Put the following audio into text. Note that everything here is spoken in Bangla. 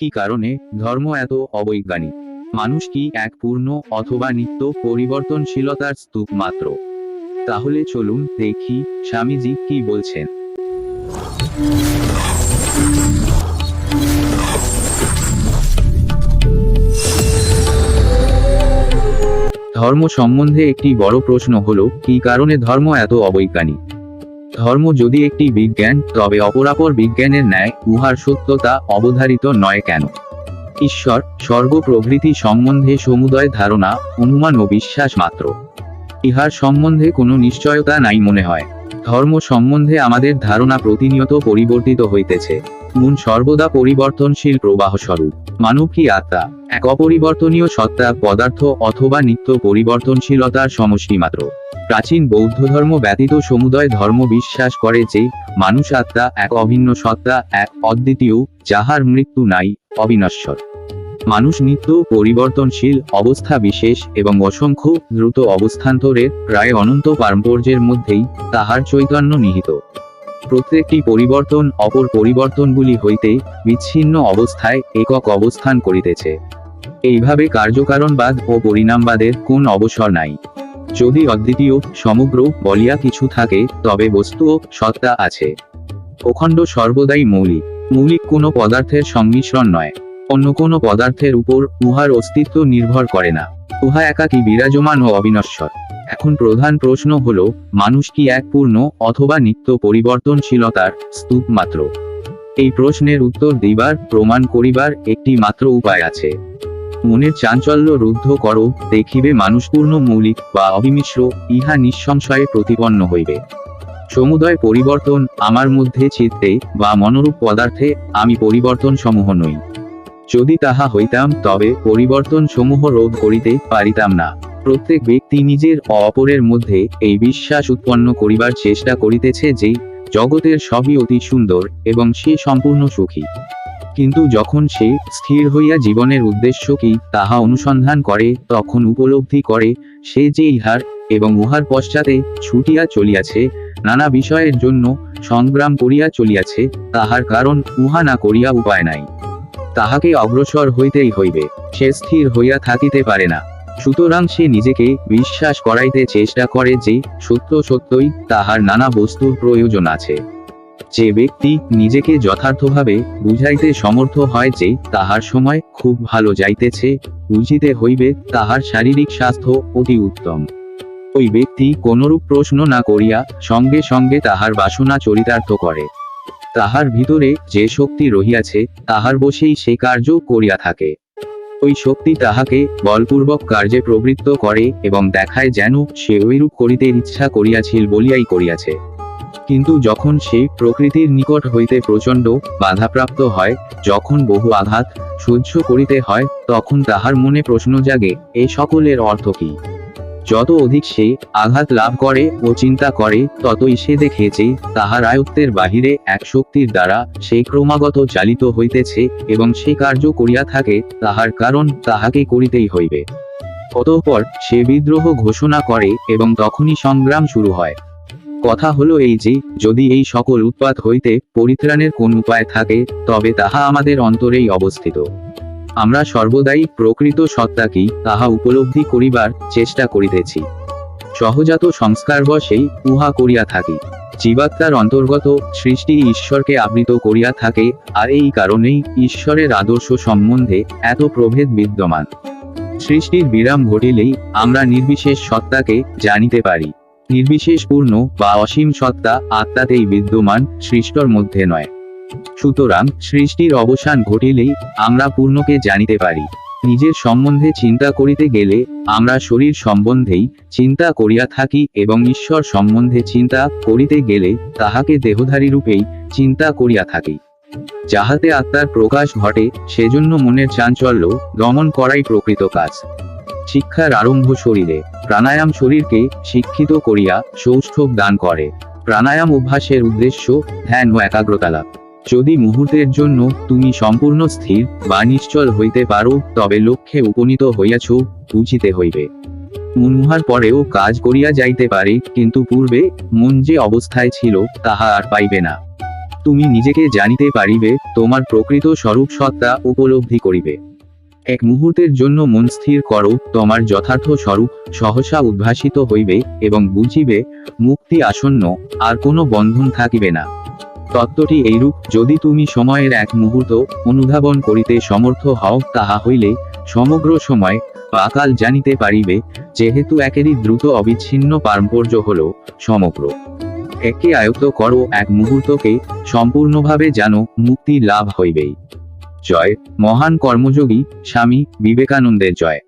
কি কারণে ধর্ম এত অবৈজ্ঞানিক? মানুষ কি এক পূর্ণ অথবা নিত্য পরিবর্তনশীলতার স্তূপ মাত্র? তাহলে চলুন দেখি স্বামীজি কি বলছেন। ধর্ম সম্বন্ধে একটি বড় প্রশ্ন হলো, কি কারণে ধর্ম এত অবৈজ্ঞানিক? ধর্ম যদি একটি বিজ্ঞান, তবে অপরাপর বিজ্ঞানের ন্যায় উহার সত্যতা অবধারিত নয় কেন? ঈশ্বর, স্বর্গ প্রভৃতি সম্বন্ধে সমুদয় ধারণা, অনুমান ও বিশ্বাস মাত্র। ইহার সম্বন্ধে কোনো নিশ্চয়তা নাই মনে হয়। ধর্ম সম্বন্ধে আমাদের ধারণা প্রতিনিয়ত পরিবর্তিত হইতেছে। মন সর্বদা পরিবর্তনশীল প্রবাহ স্বরূপ। মানব কি আত্মা? এক অপরিবর্তনীয় সত্তা, পদার্থ অথবা নিত্য পরিবর্তনশীলতার সমষ্টি মাত্র। প্রাচীন বৌদ্ধ ধর্ম ব্যতীত সমুদয় ধর্ম বিশ্বাস করে যে, মানুষ আত্মা এক অভিন্ন সত্তা, এক অদ্বিতীয়, যাহার মৃত্যু নাই, অবিনশ্বর। মানুষ নিত্য পরিবর্তনশীল, অবস্থা বিশেষ এবং অসংখ্য দ্রুত অবস্থান্তরের, প্রায় অনন্ত পারম্পর্যের মধ্যেই তাহার চৈতন্য নিহিত। প্রত্যেকটি পরিবর্তন, অপর পরিবর্তনগুলি হইতে বিচ্ছিন্ন অবস্থায় একক অবস্থান করিতেছে। এইভাবে কার্যকারণবাদ ও পরিণামবাদের কোন অবসর নাই। যদি অদ্বিতীয়, সমগ্র বলিয়া কিছু থাকে, তবে বস্তু ও সত্তা আছে। অখণ্ড সর্বদাই মৌলিক। মৌলিক কোনো পদার্থের সংমিশ্রণ নয়। অন্য কোনো পদার্থের উপর উহার অস্তিত্ব নির্ভর করে না। উহা একাকী বিরাজমান ও অবিনশ্বর। এখন প্রধান প্রশ্ন হল, মানুষ কি এক পূর্ণ অথবা নিত্য পরিবর্তনশীলতার স্তূপ মাত্র? এই প্রশ্নের উত্তর দিবার, প্রমাণ করিবার একটি মাত্র উপায় আছে। মনের চাঞ্চল্য রুদ্ধ করো, দেখিবে মানুষ পূর্ণ মৌলিক বা অবিমিশ্র, ইহা নিঃসংশয়ে প্রতিপন্ন হইবে। সমুদয় পরিবর্তন আমার মধ্যে চিত্তে বা মনোরূপ পদার্থে আমি পরিবর্তন সমূহ নই। যদি তাহা হইতাম, তবে পরিবর্তন সমূহ রোধ করিতে পারিতাম না। প্রত্যেক ব্যক্তি নিজের অপরের মধ্যে এই বিশ্বাস উৎপন্ন করিবার চেষ্টা করিতেছে যে, জগতের সবই অতি সুন্দর এবং সে সম্পূর্ণ সুখী। কিন্তু যখন সে স্থির হইয়া জীবনের উদ্দেশ্য কি তাহা অনুসন্ধান করে, তখন উপলব্ধি করে, সে যে ইহার এবং উহার পশ্চাতে ছুটিয়া চলিয়াছে, নানা বিষয়ের জন্য সংগ্রাম করিয়া চলিয়াছে, তাহার কারণ উহা না করিয়া উপায় নাই। তাহাকে অগ্রসর হইতেই হইবে, সে স্থির হইয়া থাকিতে পারে না। সুতরাং সে নিজেকে বিশ্বাস করাইতে চেষ্টা করে যে, সত্য সত্যই তাহার নানা বস্তুর প্রয়োজন আছে। যে ব্যক্তি নিজেকে যথার্থভাবে বুঝাইতে সমর্থ হয় যে, তাহার সময় খুব ভালো যাইতেছে, বুঝিতে হইবে তাহার শারীরিক স্বাস্থ্য অতি উত্তম। ওই ব্যক্তি কোনরূপ প্রশ্ন না করিয়া সঙ্গে সঙ্গে তাহার বাসনা চরিতার্থ করে। তাহার ভিতরে যে শক্তি রহিয়াছে, তাহার বসেই সে কার্য করিয়া থাকে। ওই শক্তি তাহাকে বলপূর্বক কার্যে প্রবৃত্ত করে এবং দেখায় যেন সে ওইরূপ করিতে ইচ্ছা করিয়াছিল বলিয়াই করিয়াছে। কিন্তু যখন সে প্রকৃতির নিকট হইতে প্রচণ্ড বাধাপ্রাপ্ত হয়, যখন বহু আঘাত সহ্য করিতে হয়, তখন তাহার মনে প্রশ্ন জাগে, এ সকলের অর্থ কি? যত অধিক সে আঘাত লাভ করে ও চিন্তা করে, ততই সে দেখে যে তাহার আয়ত্তের বাহিরে এক শক্তির দ্বারা সে ক্রমাগত চালিত হইতেছে এবং সে কার্য করিয়া থাকে, তাহার কারণ তাহাকে করিতেই হইবে। অতঃপর সে বিদ্রোহ ঘোষণা করে এবং তখনই সংগ্রাম শুরু হয়। কথা হলো এই যে, যদি এই সকল উৎপাত হইতে পরিত্রাণের কোন উপায় থাকে, তবে তাহা আমাদের অন্তরেই অবস্থিত। আমরা সর্বদাই প্রকৃত সত্তা কি, তাহা উপলব্ধি করিবার চেষ্টা করিতেছি। সহজাত সংস্কার বশেই উহা করিয়া থাকি। জীবাত্মার অন্তর্গত সৃষ্টি ঈশ্বরকে আবৃত করিয়া থাকে, আর এই কারণেই ঈশ্বরের আদর্শ সম্বন্ধে এত প্রভেদ বিদ্যমান। সৃষ্টির বিরাম ঘটিলেই আমরা নির্বিশেষ সত্তাকে জানিতে পারি। নির্বিশেষ পূর্ণ বা অসীম সত্তা আত্মাতেই বিদ্যমান, সৃষ্টর মধ্যে নয়। সুতরাং সৃষ্টির অবসান ঘটিলেই আমরা পূর্ণকে জানিতে পারি। নিজের সম্বন্ধে চিন্তা করিতে গেলে আমরা শরীর সম্বন্ধেই চিন্তা করিয়া থাকি এবং ঈশ্বর সম্বন্ধে চিন্তা করিতে গেলে তাহাকে দেহধারী রূপেই চিন্তা করিয়া থাকি। যাহাতে আত্মার প্রকাশ ঘটে, সেজন্য মনের চাঞ্চল্য দমন করাই প্রকৃত কাজ। শিক্ষার আরম্ভ শরীরে, প্রাণায়াম শরীরকে শিক্ষিত করিয়া সৌষ্ঠব দান করে। প্রাণায়াম অভ্যাসের উদ্দেশ্য ধ্যান ও একাগ্রতা লাভ। যদি মুহূর্তের জন্য তুমি সম্পূর্ণ স্থির বা নিশ্চল হইতে পারো, তবে লক্ষ্যে উপনীত হইয়াছ বুঝিতে হইবে। মন পরেও কাজ করিয়া যাইতে পারে, কিন্তু পূর্বে মন যে অবস্থায় ছিল, তাহা আর পাইবে না। তুমি নিজেকে জানিতে পারিবে, তোমার প্রকৃত স্বরূপ সত্তা উপলব্ধি করিবে। এক মুহূর্তের জন্য মন স্থির করো, তোমার যথার্থ স্বরূপ সহসা উদ্ভাসিত হইবে এবং বুঝিবে, মুক্তি আসন্ন, আর কোনো বন্ধন থাকিবে না। তত্ত্বটি এইরূপ, যদি তুমি সময়ের এক মুহূর্ত অনুধাবন করিতে সমর্থ হও, তাহা হইলে সমগ্র সময় বা কাল জানিতে পারিবে, যেহেতু একেরই দ্রুত অবিচ্ছিন্ন পারম্পর্য হল সমগ্র। একে আয়ত্ত করো, এক মুহূর্তকে সম্পূর্ণভাবে জানো, মুক্তি লাভ হইবেই। জয়। মহান কর্মযোগী, স্বামী বিবেকানন্দের জয়।